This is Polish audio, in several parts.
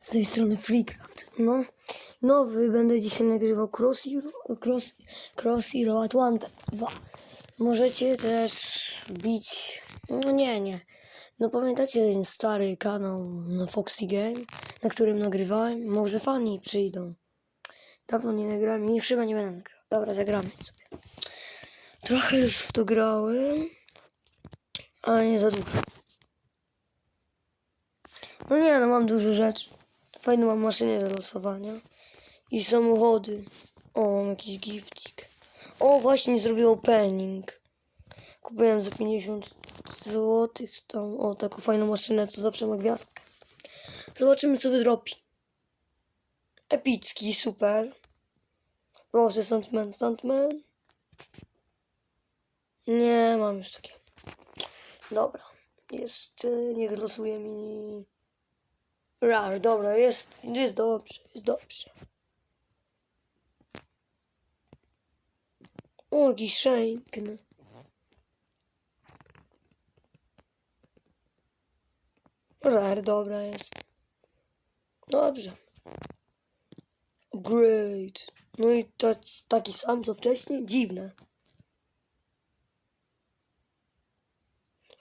Z tej strony Freecraft. No, nowy będę dzisiaj nagrywał Cross Hero, Cross, Cross Hero Atlanta 2. Możecie też wbić. No nie, nie. No pamiętacie ten stary kanał na Foxy Game, na którym nagrywałem? Może fani przyjdą. Dawno nie nagrałem i chyba nie będę nagrywał. Dobra, zagramy sobie. Trochę już w to grałem, ale nie za dużo. No nie, no mam dużo rzeczy. Fajną mam maszynę do losowania. I samochody. O, mam jakiś giftik. O, właśnie zrobię opening. Kupiłem za 50 zł tam. O, taką fajną maszynę, co zawsze ma gwiazdkę. Zobaczymy, co wydropi. Epicki, super. Proszę, Stuntman, Stuntman. Nie, mam już takie. Dobra. Y, niech losuje mi... Rar, dobra, jest, jest dobrze, jest dobrze. O, jakiś Shankn. Rar, dobra jest. Dobrze. Great. No i to, taki sam co wcześniej? Dziwne.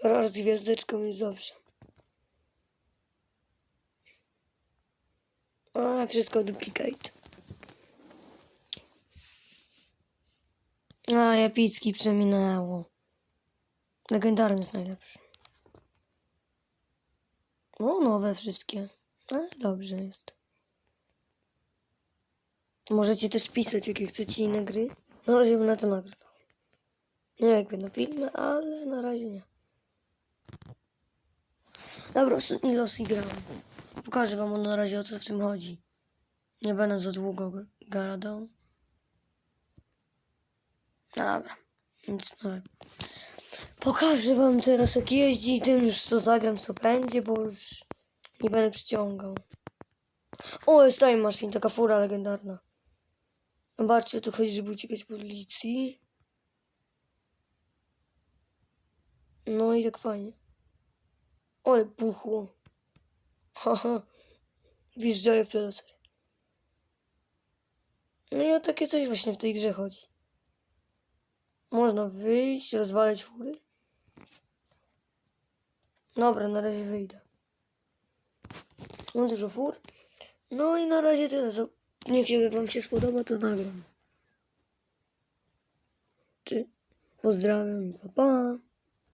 Rar z gwiazdeczką jest dobrze. A, wszystko duplicate. A, epicki przeminęło. Legendarny jest najlepszy. O, nowe wszystkie. Ale dobrze jest. Możecie też pisać, jakie chcecie inne gry. Na razie bym na to nagrywał. Nie wiem, jak będą filmy, ale na razie nie. Dobra, ostatni los i grałem. Pokażę wam na razie o co w tym chodzi. Nie będę za długo gadał. Dobra, nic nowego. Pokażę wam teraz jak jeździ i tym już co zagram, co będzie, bo już nie będę przyciągał. O, jest time machine, taka fura legendarna. Zobaczcie, tu chodzi, żeby uciekać policji. No i tak fajnie. Ale puchło. Haha. Wjeżdżają w laser. No i o takie coś właśnie w tej grze chodzi. Można wyjść, rozwalać fury. Dobra, na razie wyjdę. Mam dużo fur. No i na razie tyle. Niech jak wam się spodoba, to nagram. Czy pozdrawiam i pa pa.